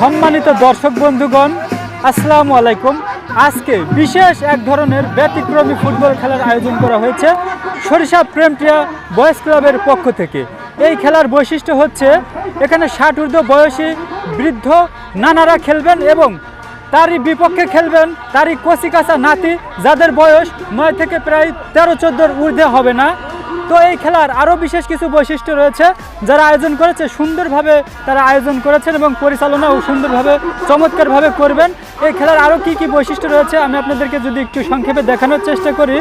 সম্মানিত দর্শক বন্ধুগণ, আসসালামু আলাইকুম। আজকে বিশেষ এক ধরনের ব্যতিক্রমী ফুটবল খেলার আয়োজন করা হয়েছে সরিষা প্রেমপ্রিয়া বয়েজ ক্লাবের পক্ষ থেকে। এই খেলার বৈশিষ্ট্য হচ্ছে, এখানে ষাট ঊর্ধ্ব বয়সী বৃদ্ধ নানারা খেলবেন এবং তারই বিপক্ষে খেলবেন তারই কচিকাচা নাতি, যাদের বয়স নয় থেকে প্রায় তেরো চোদ্দোর ঊর্ধ্বে হবে না। তো এই খেলার আরও বিশেষ কিছু বৈশিষ্ট্য রয়েছে যারা আয়োজন করেছে, সুন্দরভাবে তারা আয়োজন করেছেন এবং পরিচালনাও সুন্দরভাবে, চমৎকারভাবে করবেন। এই খেলার আরও কি কি বৈশিষ্ট্য রয়েছে আমি আপনাদেরকে যদি একটু সংক্ষেপে দেখানোর চেষ্টা করি।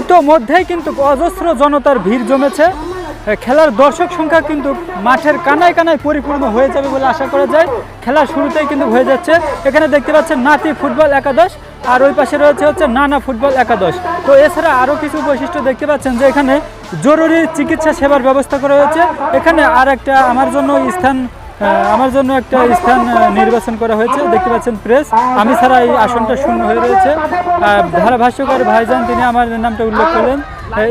ইতোমধ্যেই কিন্তু অজস্র জনতার ভিড় জমেছে। খেলার দর্শক সংখ্যা কিন্তু মাঠের কানায় কানায় পরিপূর্ণ হয়ে যাবে বলে আশা করা যায়। খেলার শুরুতেই কিন্তু হয়ে যাচ্ছে। এখানে দেখতে পাচ্ছেন নাতি ফুটবল একাদশ, আর ওই পাশে রয়েছে হচ্ছে নানা ফুটবল একাদশ। তো এছাড়া আরও কিছু বৈশিষ্ট্য দেখতে পাচ্ছেন যে এখানে জরুরি চিকিৎসা সেবার ব্যবস্থা করা হয়েছে। এখানে আর একটা আমার জন্য স্থান আমার জন্য একটা স্থান নির্বাচন করা হয়েছে। দেখতে পাচ্ছেন প্রেস, আমি ছাড়া এই আসনটা শূন্য হয়ে রয়েছে। ধারাভাষ্যকার ভাইজান, তিনি আমার নামটা উল্লেখ করলেন।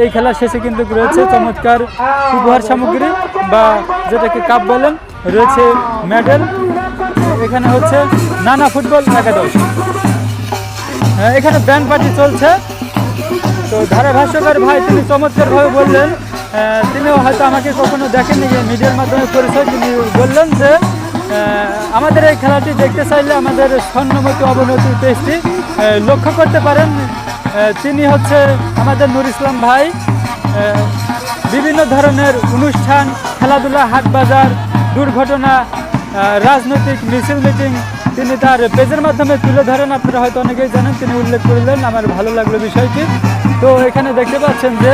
এই খেলার শেষে কিন্তু রয়েছে চমৎকার উপহার সামগ্রী বা যেটাকে কাপ বলেন রয়েছে মেডেল এখানে হচ্ছে নানা ফুটবল একাদশ হ্যাঁ, এখানে ব্যান্ড পার্টি চলছে। তো ধারাভাষ্যকার ভাই তিনি চমৎকারভাবে বললেন তিনিও হয়তো আমাকে কখনো দেখেননি যে মিডিয়ার মাধ্যমে পরিচয় তিনি বললেন যে আমাদের এই খেলাটি দেখতে চাইলে আমাদের স্বর্ণমতি অবনতি আহ, লক্ষ্য করতে পারেন। তিনি হচ্ছে আমাদের নুর ইসলাম ভাই। বিভিন্ন ধরনের অনুষ্ঠান, খেলাধুলা, হাট বাজার, দুর্ঘটনা রাজনৈতিক, মিছিল, মিটিং, তিনি তার পেজের মাধ্যমে তুলে ধরেন। আপনারা হয়তো অনেকেই জানেন, তিনি উল্লেখ করলেন আমার ভালো লাগল বিষয়টি। তো এখানে দেখতে পাচ্ছেন যে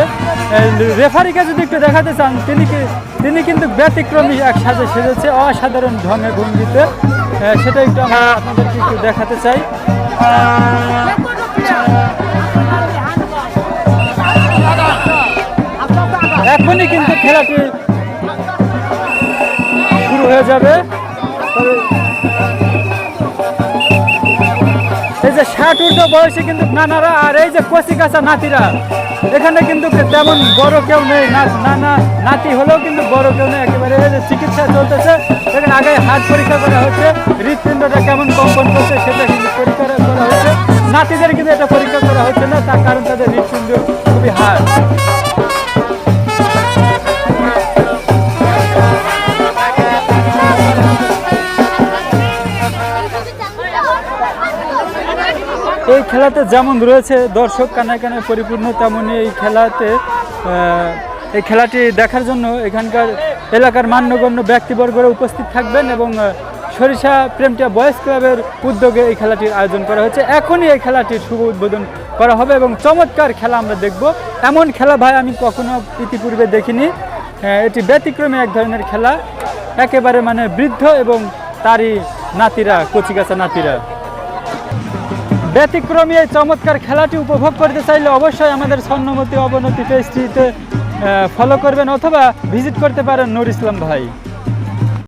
রেফারিকে যদি একটু দেখাতে চান, তিনি কি তিনি কিন্তু ব্যতিক্রমী এক সাজে সেজেছে, অসাধারণ ঢঙে ভঙ্গিতে। সেটা একটু আমরা আপনাদেরকে একটু দেখাতে চাই। এখনই কিন্তু খেলাটি শুরু হয়ে যাবে। এই যে ষাট ঊর্ধ্ব বয়সে কিন্তু নানারা আর এই যে কচি কাঁচা নাতিরা, এখানে কিন্তু তেমন বড় কেউ নেই। নানা নাতি হলেও কিন্তু বড় কেউ নেই। একেবারে এই যে চিকিৎসা চলতেছে। এখানে আগে হাত পরীক্ষা করা হচ্ছে। হৃৎপিণ্ডটা কেমন কম্পন করছে সেটা কিন্তু পরীক্ষা করা হচ্ছে। নাতিদের কিন্তু এটা পরীক্ষা করা হচ্ছে না। তার কারণ তাদের হৃৎপিণ্ড খুবই হার এই খেলাতে যেমন রয়েছে, দর্শক কানায় কানায় পরিপূর্ণ তেমনই এই খেলাতে এই খেলাটি দেখার জন্য এখানকার এলাকার মান্যগণ্য ব্যক্তিবর্গরা উপস্থিত থাকবেন এবং সরিষা প্রেমটিয়া বয়েজ ক্লাবের উদ্যোগে এই খেলাটির আয়োজন করা হয়েছে। এখনই এই খেলাটির শুভ উদ্বোধন করা হবে এবং চমৎকার খেলা আমরা দেখব। এমন খেলা ভাই আমি কখনো ইতিপূর্বে দেখিনি। এটি ব্যতিক্রমী এক ধরনের খেলা। একেবারে মানে বৃদ্ধ এবং তারই নাতিরা কচিকাচা নাতিরা। ব্যতিক্রমী এই চমৎকার খেলাটি উপভোগ করতে চাইলে অবশ্যই আমাদের স্বর্ণমতি অবনতি পেজটিতে ফলো করবেন অথবা ভিজিট করতে পারেন নুর ইসলাম ভাই।